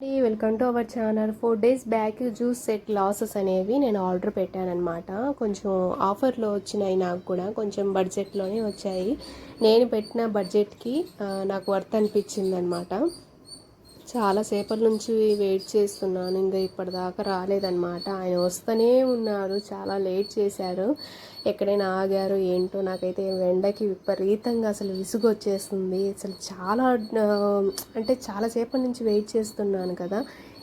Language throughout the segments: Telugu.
Welcome to our channel four days back juice set glasses అనేవి నేను ఆర్డర్ పెట్టానమాట కొంచెం ఆఫర్లో వచ్చినాయి నాకు కూడా. కొంచెం బడ్జెట్లోనే వచ్చాయి. నేను పెట్టిన బడ్జెట్కి నాకు వర్త్ అనిపించింది అనమాట చాలాసేపటి నుంచి వెయిట్ చేస్తున్నాను. ఇంకా ఇప్పటిదాకా రాలేదన్నమాట. ఆయన వస్తూనే ఉన్నారు. చాలా లేట్ చేశారు. ఎక్కడైనా ఆగారు ఏంటో నాకైతే ఎండకి విపరీతంగా అసలు విసుగు వచ్చేస్తుంది అసలు చాలా అంటే చాలాసేపటి నుంచి వెయిట్ చేస్తున్నాను కదా.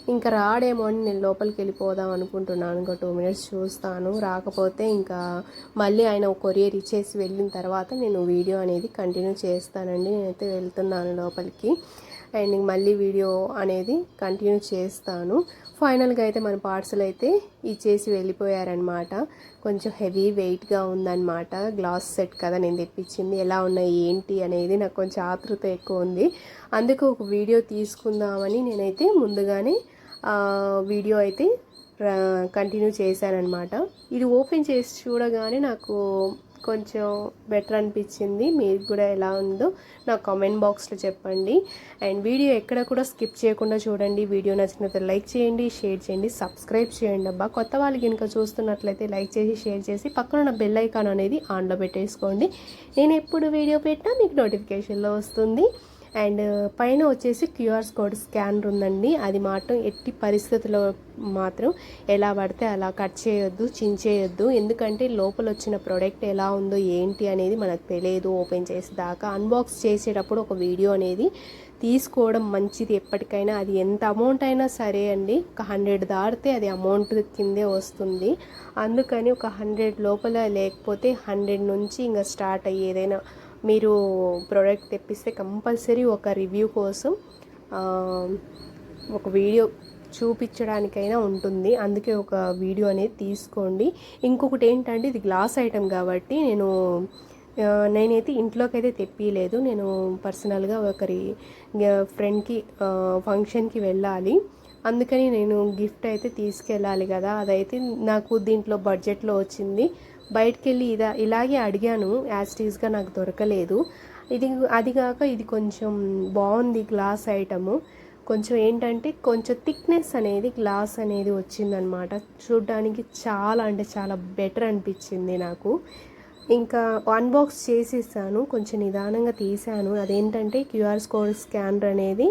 ఇంకా రాడేమో అని నేను లోపలికి వెళ్ళిపోదాం అనుకుంటున్నాను. ఇంకా టూ మినిట్స్ చూస్తాను. రాకపోతే ఇంకా మళ్ళీ ఆయన కొరియర్ ఇచ్చేసి వెళ్ళిన తర్వాత నేను వీడియో అనేది కంటిన్యూ చేస్తానండి. నేనైతే వెళ్తున్నాను లోపలికి. అండ్ మళ్ళీ వీడియో అనేది కంటిన్యూ చేస్తాను. ఫైనల్గా అయితే మన పార్సల్ అయితే ఇచ్చేసి వెళ్ళిపోయారనమాట కొంచెం హెవీ వెయిట్గా ఉందన్నమాట. గ్లాస్ సెట్ కదా నేను తెప్పించింది. ఎలా ఉన్నాయి ఏంటి అనేది నాకు కొంచెం ఆతృత ఎక్కువ ఉంది. అందుకు ఒక వీడియో తీసుకుందామని నేనైతే ముందుగానే వీడియో అయితే కంటిన్యూ చేశానమాట ఇది ఓపెన్ చేసి చూడగానే నాకు కొంచెం బెటర్ అనిపించింది. మీరు కూడా ఎలా ఉందో నా కామెంట్ బాక్స్లో చెప్పండి. అండ్ వీడియో ఎక్కడ కూడా స్కిప్ చేయకుండా చూడండి. వీడియో నచ్చినట్లయితే లైక్ చేయండి షేర్ చేయండి సబ్స్క్రైబ్ చేయండి అబ్బా. కొత్త వాళ్ళు కనుక చూస్తున్నట్లయితే లైక్ చేసి షేర్ చేసి పక్కన ఉన్న బెల్ ఐకాన్ అనేది ఆన్లో పెట్టేసుకోండి. నేను ఎప్పుడు వీడియో పెట్టినా మీకు నోటిఫికేషన్లో వస్తుంది. అండ్ పైన వచ్చేసి క్యూఆర్ కోడ్ స్కానర్ ఉందండి. అది మాత్రం ఎట్టి పరిస్థితుల్లో మాత్రం ఎలా పడితే అలా కట్ చేయొద్దు చించేయొద్దు ఎందుకంటే లోపల వచ్చిన ప్రోడక్ట్ ఎలా ఉందో ఏంటి అనేది మనకు తెలియదు. ఓపెన్ చేసి దాకా అన్బాక్స్ చేసేటప్పుడు ఒక వీడియో అనేది తీసుకోవడం మంచిది ఎప్పటికైనా. అది ఎంత అమౌంట్ అయినా సరే అండి ఒక హండ్రెడ్ దాటితే అది అమౌంట్ కిందే వస్తుంది. అందుకని ఒక హండ్రెడ్ లోపల లేకపోతే హండ్రెడ్ నుంచి ఇంకా స్టార్ట్ అయ్యేదైనా మీరు ప్రోడక్ట్ తెప్పిస్తే కంపల్సరీ ఒక రివ్యూ కోసం ఒక వీడియో చూపించడానికైనా ఉంటుంది. అందుకే ఒక వీడియో అనేది తీసుకోండి. ఇంకొకటి ఏంటంటే ఇది గ్లాస్ ఐటెం కాబట్టి నేను నేనైతే ఇంట్లోకి అయితే తెప్పియలేదు. నేను పర్సనల్గా ఒకరి ఫ్రెండ్కి ఫంక్షన్కి వెళ్ళాలి. అందుకని నేను గిఫ్ట్ అయితే తీసుకెళ్ళాలి కదా. అదైతే నాకు దీంట్లో బడ్జెట్లో వచ్చింది. బయటకు వెళ్ళి ఇదా ఇలాగే అడిగాను యాస్టీస్గా నాకు దొరకలేదు. ఇది అది కాక ఇది కొంచెం బాగుంది గ్లాస్ ఐటము. కొంచెం ఏంటంటే కొంచెం థిక్నెస్ అనేది గ్లాస్ అనేది వచ్చిందనమాట. చూడ్డానికి చాలా అంటే చాలా బెటర్ అనిపించింది నాకు. ఇంకా అన్బాక్స్ చేసేసాను కొంచెం నిదానంగా తీసాను. అదేంటంటే క్యూఆర్ కోడ్ స్కానర్ అనేది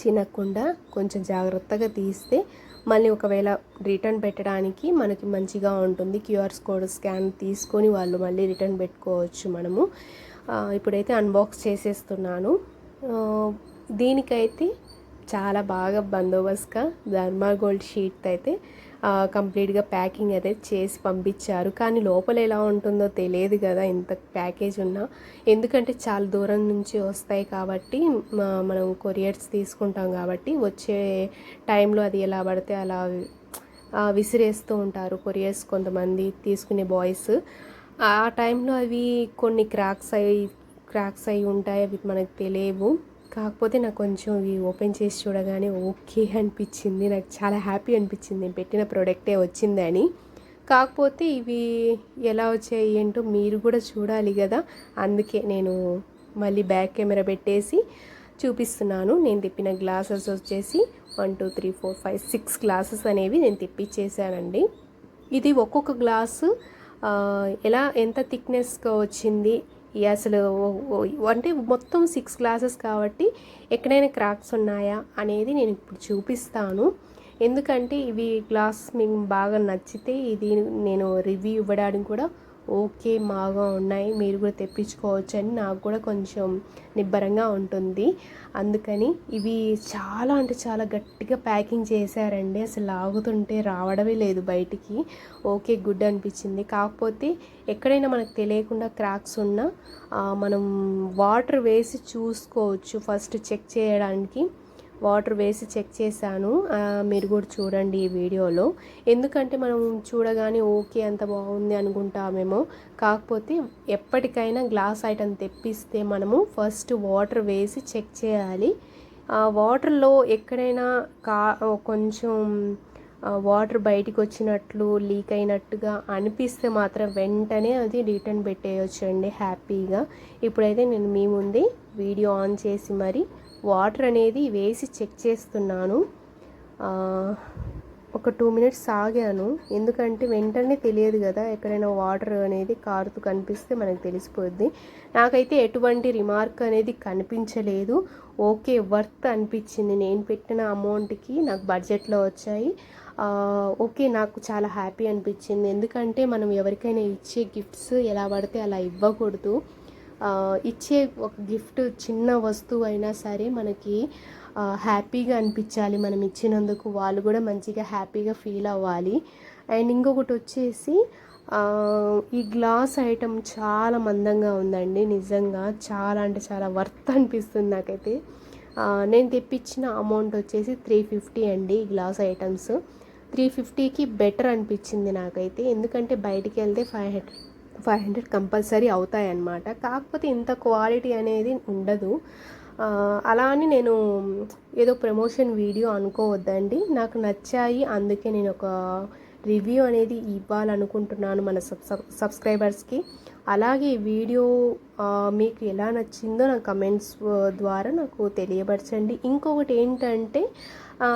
చినకుండా కొంచెం జాగ్రత్తగా తీస్తే మళ్ళీ ఒకవేళ రిటర్న్ పెట్టడానికి మనకి మంచిగా ఉంటుంది. క్యూఆర్ కోడ్ స్కాన్ తీసుకొని వాళ్ళు మళ్ళీ రిటర్న్ పెట్టుకోవచ్చు మనము. ఇప్పుడైతే అన్బాక్స్ చేసేస్తున్నాను. దీనికైతే చాలా బాగా బందోబస్తుగా ధర్మా గోల్డ్ షీట్ అయితే కంప్లీట్గా ప్యాకింగ్ అయితే చేసి పంపించారు. కానీ లోపల ఎలా ఉంటుందో తెలియదు కదా ఇంత ప్యాకేజ్ ఉన్నా. ఎందుకంటే చాలా దూరం నుంచి వస్తాయి కాబట్టి మనం కొరియర్స్ తీసుకుంటాం కాబట్టి వచ్చే టైంలో అది ఎలా పడితే అలా విసిరేస్తూ ఉంటారు కొరియర్స్ కొంతమంది తీసుకునే బాయ్స్. ఆ టైంలో అవి కొన్ని క్రాక్స్ అయి క్రాక్స్ అయి ఉంటాయి అవి మనకు తెలియవు. కాకపోతే నాకు కొంచెం ఇవి ఓపెన్ చేసి చూడగానే ఓకే అనిపించింది. నాకు చాలా హ్యాపీ అనిపించింది. నేను పెట్టిన ప్రోడక్టే వచ్చిందని. కాకపోతే ఇవి ఎలా వచ్చాయి ఏంటో మీరు కూడా చూడాలి కదా. అందుకే నేను మళ్ళీ బ్యాక్ కెమెరా పెట్టేసి చూపిస్తున్నాను. నేను తిప్పిన గ్లాసెస్ వచ్చేసి one two three four five six glasses అనేవి నేను తిప్పిచ్చేసానండి. ఇది ఒక్కొక్క గ్లాసు ఎలా ఎంత థిక్నెస్గా వచ్చింది అసలు అంటే మొత్తం సిక్స్ గ్లాసెస్ కాబట్టి ఎక్కడైనా క్రాక్స్ ఉన్నాయా అనేది నేను ఇప్పుడు చూపిస్తాను. ఎందుకంటే ఇవి గ్లాస్ మీకు బాగా నచ్చితే ఇది నేను రివ్యూ ఇవ్వడానికి కూడా ఓకే బాగా ఉన్నాయి. మీరు కూడా తెప్పించుకోవచ్చు అని నాకు కూడా కొంచెం నిబ్బరంగా ఉంటుంది. అందుకని ఇవి చాలా అంటే చాలా గట్టిగా ప్యాకింగ్ చేశారండి. అసలు లాగుతుంటే రావడమే లేదు బయటికి. ఓకే గుడ్ అనిపించింది. కాకపోతే ఎక్కడైనా మనకు తెలియకుండా క్రాక్స్ ఉన్నా మనం వాటర్ వేసి చూసుకోవచ్చు. ఫస్ట్ చెక్ చేయడానికి వాటర్ వేసి చెక్ చేశాను. మీరు కూడా చూడండి ఈ వీడియోలో. ఎందుకంటే మనం చూడగానే ఓకే అంత బాగుంది అనుకుంటామేమో కాకపోతే ఎప్పటికైనా గ్లాస్ ఐటమ్ తెప్పిస్తే మనము ఫస్ట్ వాటర్ వేసి చెక్ చేయాలి. ఆ వాటర్లో ఎక్కడైనా కా కొంచెం వాటర్ బయటికి వచ్చినట్లు లీక్ అయినట్టుగా అనిపిస్తే మాత్రం వెంటనే అది రిటర్న్ పెట్టేయచ్చు అండి హ్యాపీగా. ఇప్పుడైతే నేను మీ ముందే వీడియో ఆన్ చేసి మరి వాటర్ అనేది వేసి చెక్ చేస్తున్నాను. ఒక టూ మినిట్స్ ఆగాను. ఎందుకంటే వెంటనే తెలియదు కదా ఎక్కడైనా వాటర్ అనేది కారుతూ కనిపిస్తే మనకు తెలిసిపోద్ది. నాకైతే ఎటువంటి రిమార్క్ అనేది కనిపించలేదు. ఓకే వర్త్ అనిపించింది. నేను పెట్టిన అమౌంట్కి నాకు బడ్జెట్లో వచ్చాయి. ఓకే నాకు చాలా హ్యాపీ అనిపించింది. ఎందుకంటే మనం ఎవరికైనా ఇచ్చే గిఫ్ట్స్ ఎలా పడితే అలా ఇవ్వకూడదు. ఇచ్చే ఒక గిఫ్ట్ చిన్న వస్తువు అయినా సరే మనకి హ్యాపీగా అనిపించాలి. మనం ఇచ్చినందుకు వాళ్ళు కూడా మంచిగా హ్యాపీగా ఫీల్ అవ్వాలి. అండ్ ఇంకొకటి వచ్చేసి ఈ గ్లాస్ ఐటమ్ చాలా మందంగా ఉందండి. నిజంగా చాలా అంటే చాలా వర్త్ అనిపిస్తుంది నాకైతే. నేను తెప్పించిన అమౌంట్ వచ్చేసి త్రీ ఫిఫ్టీ అండి ఈ గ్లాస్ ఐటమ్స్. త్రీ ఫిఫ్టీకి బెటర్ అనిపించింది నాకైతే. ఎందుకంటే బయటికి వెళ్తే five hundred five hundred compulsory అవుతాయన్నమాట. కాకపోతే ఇంత క్వాలిటీ అనేది ఉండదు. అలా అని నేను ఏదో ప్రమోషన్ వీడియో అనుకోవద్దండి. నాకు నచ్చాయి. అందుకే నేను ఒక రివ్యూ అనేది ఇవ్వాలనుకుంటున్నాను మన సబ్ సబ్ సబ్స్క్రైబర్స్కి. అలాగే ఈ వీడియో మీకు ఎలా నచ్చిందో నా కమెంట్స్ ద్వారా నాకు తెలియపరచండి. ఇంకొకటి ఏంటంటే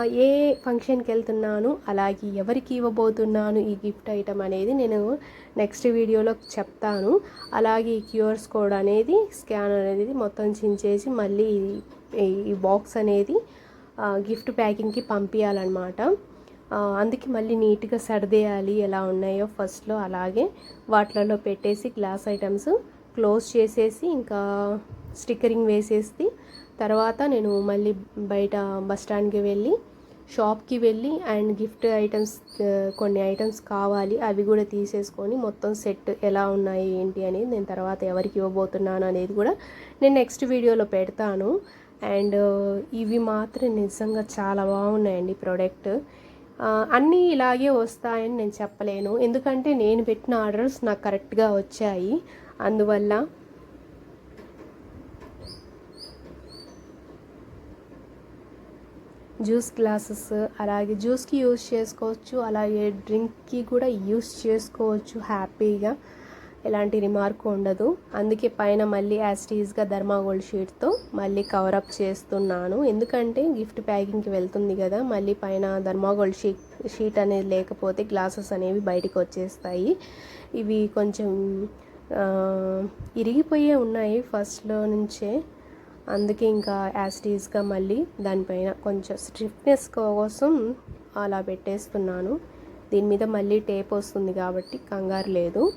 ఏ ఫంక్షన్కి వెళ్తున్నాను అలాగే ఎవరికి ఇవ్వబోతున్నాను ఈ గిఫ్ట్ ఐటమ్ అనేది నేను నెక్స్ట్ వీడియోలో చెప్తాను. అలాగే ఈ క్యూఆర్స్ కోడ్ అనేది స్కాన్ అనేది మొత్తం చించేసి మళ్ళీ ఈ- బాక్స్ అనేది గిఫ్ట్ ప్యాకింగ్కి పంపించాలన్నమాట అందుకే మళ్ళీ నీట్గా సర్దేయాలి ఎలా ఉన్నాయో ఫస్ట్లో. అలాగే వాటిలలో పెట్టేసి గ్లాస్ ఐటమ్స్ క్లోజ్ చేసేసి ఇంకా స్టిక్కరింగ్ వేసేసి తర్వాత నేను మళ్ళీ బయట బస్ స్టాండ్కి వెళ్ళి షాప్కి వెళ్ళి అండ్ గిఫ్ట్ ఐటమ్స్ కొన్ని ఐటమ్స్ కావాలి అవి కూడా తీసేసుకొని మొత్తం సెట్ ఎలా ఉన్నాయి ఏంటి అనేది నేను తర్వాత ఎవరికి ఇవ్వబోతున్నాను అనేది కూడా నేను నెక్స్ట్ వీడియోలో పెడతాను. అండ్ ఇవి మాత్రం నిజంగా చాలా బాగున్నాయండి ప్రోడక్ట్. అన్నీ ఇలాగే వస్తాయని నేను చెప్పలేను. ఎందుకంటే నేను పెట్టిన ఆర్డర్స్ నాకు కరెక్ట్గా వచ్చాయి. అందువల్ల జ్యూస్ గ్లాసెస్ అలాగే జ్యూస్కి యూస్ చేసుకోవచ్చు అలాగే డ్రింక్కి కూడా యూస్ చేసుకోవచ్చు హ్యాపీగా. ఎలాంటి రిమార్క్ ఉండదు. అందుకే పైన మళ్ళీ యాస్టీజ్గా ధర్మాగోల్డ్ షీట్తో మళ్ళీ కవరప్ చేస్తున్నాను. ఎందుకంటే గిఫ్ట్ ప్యాకింగ్కి వెళ్తుంది కదా మళ్ళీ పైన ధర్మాగోల్డ్ షీట్ షీట్ అనేది లేకపోతే గ్లాసెస్ అనేవి బయటికి వచ్చేస్తాయి. ఇవి కొంచెం ఇరిగిపోయే ఉన్నాయి ఫస్ట్లో నుంచే. అందుకే ఇంకా యాసిటీస్గా మళ్ళీ దానిపైన కొంచెం స్ట్రిఫ్నెస్ కోసం అలా పెట్టేస్తున్నాను. దీని మీద మళ్ళీ టేప్ వస్తుంది కాబట్టి కంగారు లేదు.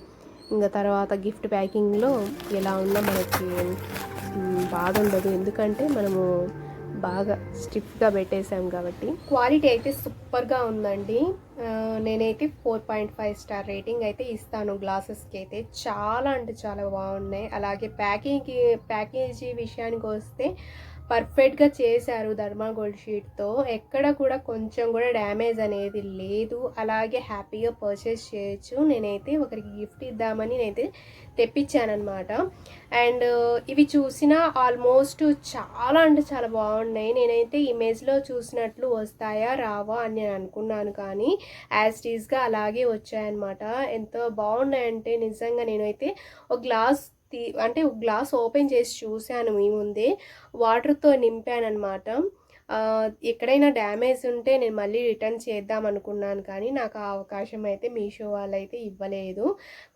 ఇంకా తర్వాత గిఫ్ట్ ప్యాకింగ్లో ఎలా ఉన్నా మనకి బాధ ఉండదు ఎందుకంటే మనము బాగా స్టిఫ్గా పెట్టేసాం కాబట్టి. క్వాలిటీ అయితే సూపర్గా ఉందండి. నేనైతే four point five star rating అయితే ఇస్తాను గ్లాసెస్కి అయితే. చాలా అంటే చాలా బాగున్నాయి. అలాగే ప్యాకింగ్కి ప్యాకేజీ విషయానికి వస్తే పర్ఫెక్ట్గా చేశారు ధర్మాగోల్డ్ షీట్తో. ఎక్కడ కూడా కొంచెం కూడా డ్యామేజ్ అనేది లేదు. అలాగే హ్యాపీగా పర్చేస్ చేయొచ్చు. నేనైతే ఒకరికి గిఫ్ట్ ఇద్దామని నేనైతే తెప్పించానమాట అండ్ ఇవి చూసిన ఆల్మోస్ట్ చాలా అంటే చాలా బాగున్నాయి. నేనైతే ఇమేజ్లో చూసినట్లు వస్తాయా రావా అని నేను అనుకున్నాను కానీ యాజ్ టీజ్గా అలాగే వచ్చాయన్నమాట. ఎంతో బాగున్నాయంటే నిజంగా నేనైతే ఒక గ్లాస్ తీ అంటే గ్లాస్ ఓపెన్ చేసి చూశాను మీ ముందే. వాటర్తో నింపానమాట ఎక్కడైనా డ్యామేజ్ ఉంటే నేను మళ్ళీ రిటర్న్ చేద్దాం అనుకున్నాను కానీ నాకు ఆ అవకాశం అయితే మీషో వాళ్ళు అయితే ఇవ్వలేదు.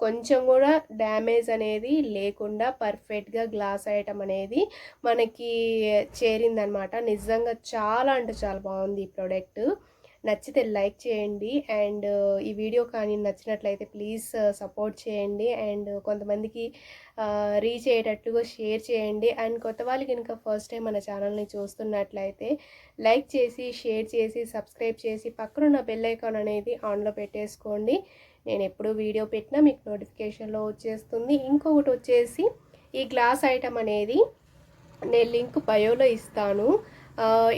కొంచెం కూడా డ్యామేజ్ అనేది లేకుండా పర్ఫెక్ట్గా గ్లాస్ ఐటమ్ అనేది మనకి చేరిందనమాట నిజంగా చాలా అంటే చాలా బాగుంది ఈ ప్రోడక్ట్. నచ్చితే లైక్ చేయండి అండ్ ఈ వీడియో కానీ నచ్చినట్లయితే ప్లీజ్ సపోర్ట్ చేయండి అండ్ కొంతమందికి రీచ్ అయ్యేటట్లుగా షేర్ చేయండి అండ్ కొత్త వాళ్ళు కనుక ఫస్ట్ టైం మన ఛానల్ని చూస్తున్నట్లయితే లైక్ చేసి షేర్ చేసి సబ్స్క్రైబ్ చేసి పక్కనున్న బెల్ ఐకాన్ అనేది ఆన్లో పెట్టేసుకోండి. నేను ఎప్పుడు వీడియో పెట్టినా మీకు నోటిఫికేషన్లో వచ్చేస్తుంది. ఇంకొకటి వచ్చేసి ఈ గ్లాస్ ఐటమ్ అనేది నేను లింక్ బయోలో ఇస్తాను.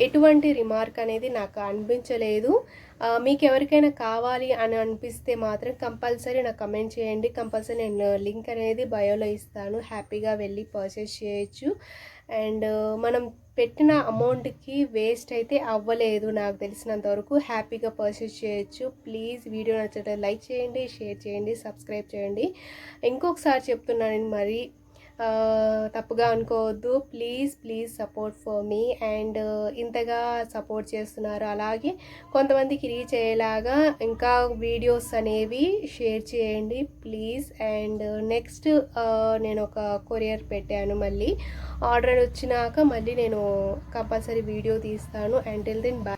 ఎటువంటి రిమార్క్ అనేది నాకు అనిపించలేదు. మీకు ఎవరికైనా కావాలి అని అనిపిస్తే మాత్రం కంపల్సరీ నాకు కమెంట్ చేయండి. కంపల్సరీ నేను లింక్ అనేది బయోలో ఇస్తాను. హ్యాపీగా వెళ్ళి పర్చేస్ చేయొచ్చు. అండ్ మనం పెట్టిన అమౌంట్కి వేస్ట్ అయితే అవ్వలేదు నాకు తెలిసినంత వరకు. హ్యాపీగా పర్చేస్ చేయొచ్చు. ప్లీజ్ వీడియో నచ్చట లైక్ చేయండి షేర్ చేయండి సబ్స్క్రైబ్ చేయండి. ఇంకొకసారి చెప్తున్నాను నేను మరి. తప్పుగా అనుకోవద్దు. Please please support for me. And ఇంతగా సపోర్ట్ చేస్తున్నారు. అలాగే కొంతమందికి రీచ్ అయ్యేలాగా ఇంకా వీడియోస్ అనేవి షేర్ చేయండి. ప్లీజ్. అండ్ నెక్స్ట్ నేను ఒక కొరియర్ పెట్టాను మళ్ళీ. ఆర్డర్ వచ్చినాక మళ్ళీ నేను కంపల్సరీ వీడియో తీస్తాను. And then bye